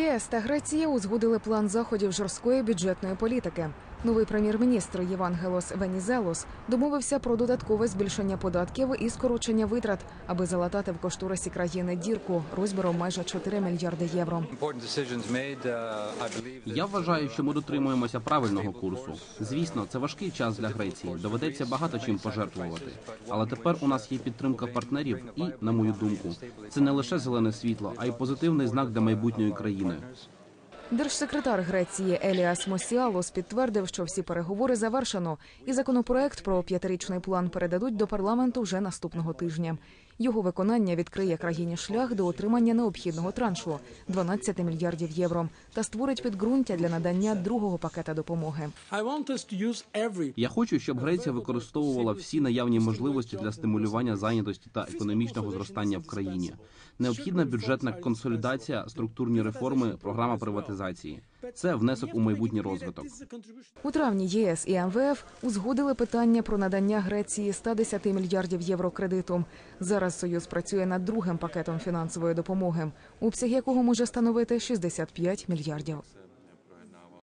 ЄС та Греція узгодили план заходів жорсткої бюджетної політики. Новий прем'єр-міністр Євангелос Венізелос домовився про додаткове збільшення податків і скорочення витрат, аби залатати в кошторисі країни дірку розміром майже 4 мільярди євро. Uh, Я вважаю, що ми дотримуємося правильного курсу. Звісно, це важкий час для Греції. Доведеться багато чим пожертвувати. Але тепер у нас є підтримка партнерів, і, на мою думку, це не лише зелене світло, а й позитивний знак для майбутньої країни. Держсекретар Греції Еліас Мосіалос підтвердив, що всі переговори завершено, і законопроект про п'ятирічний план передадуть до парламенту вже наступного тижня. Його виконання відкриє країні шлях до отримання необхідного траншу 12 мільярдів євро та створить підґрунтя для надання другого пакета допомоги. Я хочу, щоб Греція використовувала всі наявні можливості для стимулювання зайнятості та економічного зростання в країні. Необхідна бюджетна консолідація, структурні реформи, програма приватизації. Це внесок у майбутній розвиток. У травні ЄС і МВФ узгодили питання про надання Греції 110 мільярдів євро кредиту. Зараз Союз працює над другим пакетом фінансової допомоги, обсяг якого може становити 65 мільярдів.